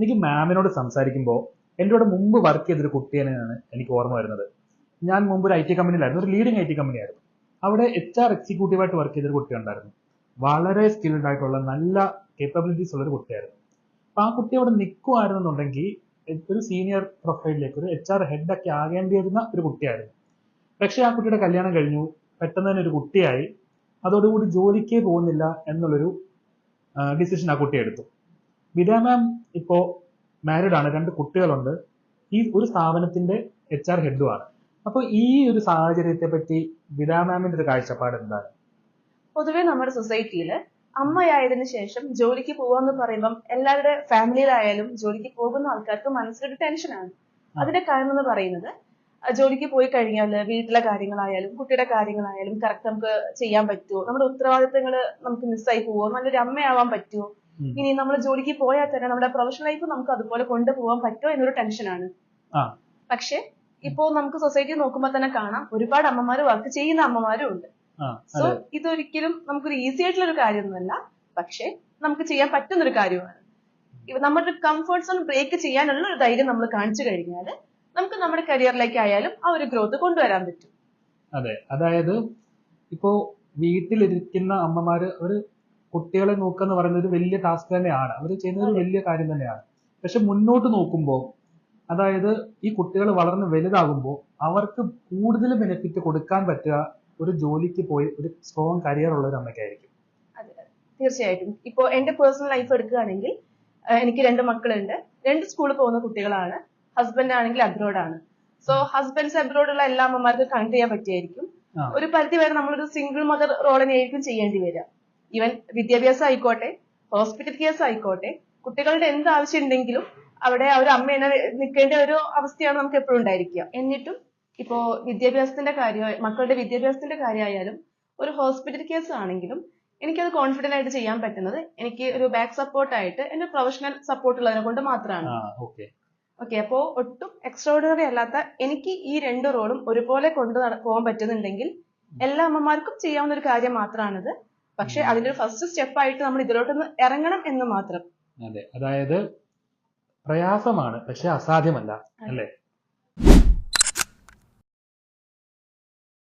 എനിക്ക് മാമിനോട് സംസാരിക്കുമ്പോൾ എന്റെ കൂടെ മുമ്പ് വർക്ക് ചെയ്തൊരു കുട്ടിയെയാണ് എനിക്ക് ഓർമ്മ വരുന്നത്. ഞാൻ മുമ്പ് ഒരു ഐ ടി കമ്പനിയിലായിരുന്നു ഒരു ലീഡിംഗ് ഐ ടി കമ്പനിയായിരുന്നു അവിടെ എച്ച് ആർ എക്സിക്യൂട്ടീവായിട്ട് വർക്ക് ചെയ്തൊരു കുട്ടി ഉണ്ടായിരുന്നു. വളരെ സ്കിൽഡ് ആയിട്ടുള്ള നല്ല കേപ്പബിലിറ്റീസ് ഉള്ള ഒരു കുട്ടിയായിരുന്നു. അപ്പൊ ആ കുട്ടി അവിടെ നിൽക്കുമായിരുന്നുണ്ടെങ്കിൽ ഒരു സീനിയർ പ്രൊഫൈലിലേക്ക് ഒരു എച്ച് ആർ ഹെഡ് ഒക്കെ ആകേണ്ടിയിരുന്ന ഒരു കുട്ടിയായിരുന്നു. പക്ഷെ ആ കുട്ടിയുടെ കല്യാണം കഴിഞ്ഞു. പെട്ടെന്ന് തന്നെ ഒരു കുട്ടിയായി. അതോടുകൂടി ജോലിക്കേ പോകുന്നില്ല എന്നുള്ളൊരു ഡിസിഷൻ ആ കുട്ടി എടുത്തു. വിദ്യ മാം ഇപ്പോ മാരീഡ് ആണ് രണ്ട് കുട്ടികളുണ്ട്. ഈ ഒരു സ്ഥാപനത്തിന്റെ എച്ച് ആർ ആണ്. അപ്പോൾ ഈ ഒരു സാഹചര്യത്തെ പറ്റി വിദ്യ മാമിന്റെ ഒരു കാഴ്ചപ്പാട് എന്താണ്? പൊതുവെ നമ്മുടെ സൊസൈറ്റിയിൽ അമ്മയായതിനു ശേഷം ജോലിക്ക് പോവാന്ന് പറയുമ്പം എല്ലാവരുടെ ഫാമിലിയിലായാലും ജോലിക്ക് പോകുന്ന ആൾക്കാർക്ക് മനസ്സിലൊരു ടെൻഷനാണ് അതിന്റെ കാരണം എന്ന് പറയുന്നത് ജോലിക്ക് പോയി കഴിഞ്ഞാൽ വീട്ടിലെ കാര്യങ്ങളായാലും കുട്ടിയുടെ കാര്യങ്ങളായാലും കറക്റ്റ് നമുക്ക് ചെയ്യാൻ പറ്റുമോ? നമ്മുടെ ഉത്തരവാദിത്തങ്ങൾ നമുക്ക് മിസ്സായി പോവോ? നല്ലൊരു അമ്മയാവാൻ പറ്റുമോ. ഇനി നമ്മൾ ജോലിക്ക് പോയാൽ തന്നെ നമ്മുടെ പ്രൊഫഷണൽ ലൈഫ് നമുക്ക് അതുപോലെ കൊണ്ടുപോകാൻ പറ്റുമോ എന്നൊരു ടെൻഷനാണ്. പക്ഷെ ഇപ്പോ നമുക്ക് സൊസൈറ്റി നോക്കുമ്പോൾ തന്നെ കാണാം ഒരുപാട് അമ്മമാർ വർക്ക് ചെയ്യുന്ന അമ്മമാരും ഉണ്ട്. സോ ഇതൊരിക്കലും നമുക്കൊരു ഈസി ആയിട്ടുള്ള ഒരു കാര്യമൊന്നുമല്ല. പക്ഷെ നമുക്ക് ചെയ്യാൻ പറ്റുന്ന ഒരു കാര്യമാണ് നമ്മുടെ കംഫർട്ട് സോൺ ബ്രേക്ക് ചെയ്യാനുള്ള ഒരു ധൈര്യം നമ്മൾ കാണിച്ചു കഴിഞ്ഞാൽ നമുക്ക് നമ്മുടെ കരിയറിലേക്ക് ആയാലും ആ ഒരു ഗ്രോത്ത് കൊണ്ടുവരാൻ പറ്റും. അതെ. അതായത് ഇപ്പോ വീട്ടിലിരിക്കുന്ന അമ്മമാര് അവർ കുട്ടികളെ നോക്കുക എന്ന് പറയുന്നത് ഒരു വലിയ ടാസ്ക് തന്നെയാണ്. അവർ ചെയ്യുന്നത് ഒരു വലിയ കാര്യം തന്നെയാണ്. പക്ഷെ മുന്നോട്ട് നോക്കുമ്പോൾ അതായത് ഈ കുട്ടികൾ വളർന്ന് വലുതാകുമ്പോൾ അവർക്ക് കൂടുതൽ ബെനിഫിറ്റ് കൊടുക്കാൻ പറ്റുക ഒരു ജോലിക്ക് പോയി ഒരു സ്ട്രോങ് കരിയർ ഉള്ള ഒരു അമ്മയ്ക്കായിരിക്കും. തീർച്ചയായിട്ടും. ഇപ്പോൾ എന്റെ പേഴ്സണൽ ലൈഫ് എടുക്കുകയാണെങ്കിൽ എനിക്ക് രണ്ട് മക്കളുണ്ട്. രണ്ട് സ്കൂളിൽ പോകുന്ന കുട്ടികളാണ്. ഹസ്ബൻഡ് ആണെങ്കിൽ അബ്രോഡാണ് ആണ്. സോ ഹസ്ബൻഡ്സ് അബ്രോഡുള്ള എല്ലാ അമ്മമാർക്കും കണക്ട് ചെയ്യാൻ പറ്റിയായിരിക്കും. ഒരു പരിധി വരെ നമ്മളൊരു സിംഗിൾ മദർ റോളിനെ ആയിരിക്കും ചെയ്യേണ്ടി വരിക. ഈവൻ വിദ്യാഭ്യാസം ആയിക്കോട്ടെ ഹോസ്പിറ്റൽ കേസ് ആയിക്കോട്ടെ കുട്ടികളുടെ എന്ത് ആവശ്യം ഉണ്ടെങ്കിലും അവിടെ ഒരു അമ്മ എന്നെ നിൽക്കേണ്ട ഒരു അവസ്ഥയാണ് നമുക്ക് എപ്പോഴും ഉണ്ടായിരിക്കുക. എന്നിട്ടും ഇപ്പോ വിദ്യാഭ്യാസത്തിന്റെ കാര്യം മക്കളുടെ വിദ്യാഭ്യാസത്തിന്റെ കാര്യമായാലും ഒരു ഹോസ്പിറ്റൽ കേസ് ആണെങ്കിലും എനിക്കത് കോൺഫിഡന്റ് ആയിട്ട് ചെയ്യാൻ പറ്റുന്നത് എനിക്ക് ഒരു ബാക്ക് സപ്പോർട്ട് ആയിട്ട് എന്റെ പ്രൊഫഷണൽ സപ്പോർട്ട് ഉള്ളതിനെ കൊണ്ട് മാത്രമാണ്. ഓക്കെ അപ്പോ ഒട്ടും എക്സ്ട്രാ ഓർഡിനറി അല്ലാത്ത എനിക്ക് ഈ രണ്ട് റോളും ഒരുപോലെ കൊണ്ടു പോകാൻ പറ്റുന്നുണ്ടെങ്കിൽ എല്ലാ അമ്മമാർക്കും ചെയ്യാവുന്ന ഒരു കാര്യം മാത്രമാണിത് പക്ഷെ അതിന്റെ ഫസ്റ്റ് സ്റ്റെപ്പ് ആയിട്ട് നമ്മൾ ഇതിലോട്ടൊന്ന് ഇറങ്ങണം എന്ന് മാത്രം. അതെ അതായത് പ്രയാസമാണ് പക്ഷെ അസാധ്യമല്ല അല്ലേ?